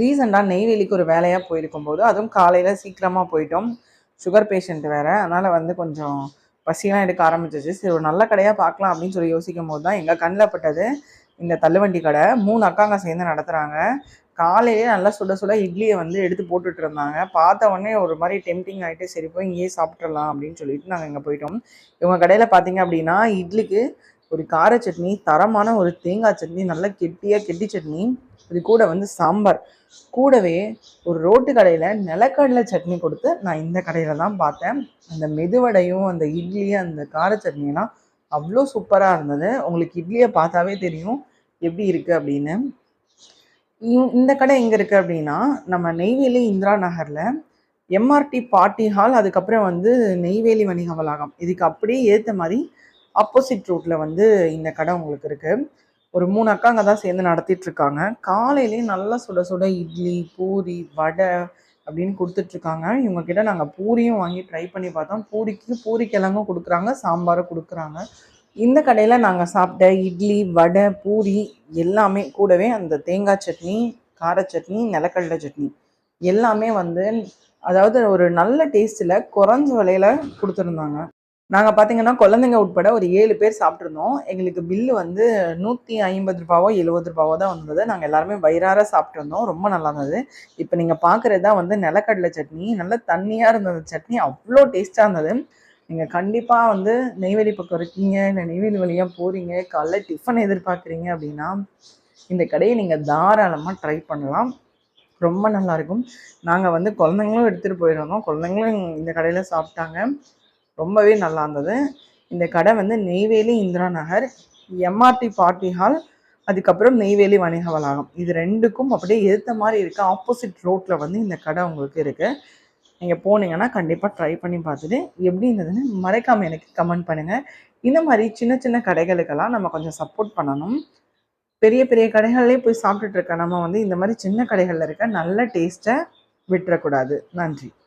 ரீசெண்டாக நெய்வேலிக்கு ஒரு வேலையாக போயிருக்கும் போது அதுவும் காலையில் சீக்கிரமாக போயிட்டோம். சுகர் பேஷண்ட் வேறு. அதனால் வந்து கொஞ்சம் பசியெலாம் எடுக்க ஆரம்பிச்சிச்சு. சரி ஒரு நல்ல கடையாக பார்க்கலாம் அப்படின்னு சொல்லி யோசிக்கும் போது தான் எங்கள் கண்ணில் பட்டது. இந்த தள்ளுவண்டி கடை. மூணு அக்காங்க சேர்ந்து நடத்துகிறாங்க காலையிலே நல்லா சுட சுட இட்லியை வந்து எடுத்து போட்டுட்டு இருந்தாங்க. பார்த்த உடனே ஒரு மாதிரி டெம்டிங் ஆகிட்டு சரி போய் இங்கேயே சாப்பிட்றலாம் அப்படின்னு சொல்லிட்டு நாங்கள் இங்கே போயிட்டோம். இவங்க கடையில் பார்த்தீங்க அப்படின்னா இட்லிக்கு ஒரு கார சட்னி தரமான ஒரு தேங்காய் சட்னி நல்ல கெட்டியாக கெட்டி சட்னி இது கூட வந்து சாம்பார். கூடவே ஒரு ரோட்டு கடையில் நிலக்கடலை சட்னி கொடுத்து நான் இந்த கடையில் தான் பார்த்தேன். அந்த மெதுவடையும் அந்த இட்லி அந்த கார சட்னியெல்லாம் அவ்வளோ சூப்பராக இருந்தது. உங்களுக்கு இட்லியை பார்த்தாவே தெரியும் எப்படி இருக்குது அப்படின்னு. இந்த கடை எங்கே இருக்குது அப்படின்னா நம்ம நெய்வேலி இந்திரா நகரில் எம்ஆர்டி பாட்டி ஹால் அதுக்கப்புறம் வந்து நெய்வேலி வணிக வளாகம். இதுக்கு அப்படியே ஏற்ற மாதிரி ஆப்போசிட் ரூட்டில் வந்து இந்த கடை உங்களுக்கு இருக்குது ஒரு மூணு அக்காங்க தான் சேர்ந்து நடத்திட்டு இருக்காங்க காலையிலேயே நல்லா சுட சுட இட்லி பூரி வடை அப்படின்னு கொடுத்துட்ருக்காங்க இவங்க கிட்ட நாங்கள் பூரியும் வாங்கி ட்ரை பண்ணி பார்த்தோம். பூரிக்கு பூரி கிழங்கும் கொடுக்குறாங்க சாம்பாரும் கொடுக்குறாங்க. இந்த கடையில் நாங்கள் சாப்பிட்ட இட்லி வடை பூரி எல்லாமே கூடவே அந்த தேங்காய் சட்னி கார சட்னி நிலக்கடலை சட்னி எல்லாமே வந்து அதாவது ஒரு நல்ல டேஸ்ட்டில் குறைஞ்ச விலையில கொடுத்துருந்தாங்க. நாங்கள் பார்த்தீங்கன்னா குழந்தைங்க உட்பட ஒரு ஏழு பேர் சாப்பிட்ருந்தோம் எங்களுக்கு பில்லு வந்து நூற்றி ஐம்பது ரூபாவோ எழுபது ரூபாவோ தான் வந்தது. நாங்கள் எல்லாருமே வயிறார சாப்பிட்ருந்தோம் ரொம்ப நல்லா இருந்தது. இப்போ நீங்கள் பார்க்குறது தான் வந்து நிலக்கடலை சட்னி நல்ல தண்ணியாக இருந்தது சட்னி. அவ்வளோ டேஸ்ட்டாக இருந்தது. நீங்கள் கண்டிப்பாக வந்து நெய்வேலி பக்கம் இருக்கீங்க. இல்லை நெய்வேலி வழியாக போகிறீங்க காலைல டிஃபன் எதிர்பார்க்குறீங்க அப்படின்னா இந்த கடையை நீங்கள் தாராளமாக ட்ரை பண்ணலாம். ரொம்ப நல்லாயிருக்கும் நாங்கள் வந்து குழந்தைங்களும் எடுத்துகிட்டு போயிருந்தோம். குழந்தைங்களும் இந்த கடையில் சாப்பிட்டாங்க. ரொம்பவே நல்லா இருந்தது. இந்த கடை வந்து Neyveli Indira Nagar MRT party hall அதுக்கப்புறம் நெய்வேலி வணிக வளாகம். இது ரெண்டுக்கும் அப்படியே எதிர்த்த மாதிரி இருக்க ஆப்போசிட் ரோட்டில் வந்து இந்த கடை உங்களுக்கு இருக்குது நீங்கள் போனீங்கன்னா கண்டிப்பாக ட்ரை பண்ணி பார்த்துட்டு எப்படி இருந்ததுன்னு மறைக்காமல் எனக்கு கமெண்ட் பண்ணுங்கள் இந்த மாதிரி சின்ன சின்ன கடைகளுக்கெல்லாம் நம்ம கொஞ்சம் சப்போர்ட் பண்ணணும். பெரிய பெரிய கடைகள்லேயே போய் சாப்பிட்டுட்டு இருக்க. நம்ம வந்து இந்த மாதிரி சின்ன கடைகளில் இருக்க நல்ல டேஸ்ட்டை விட்டுறக்கூடாது. நன்றி.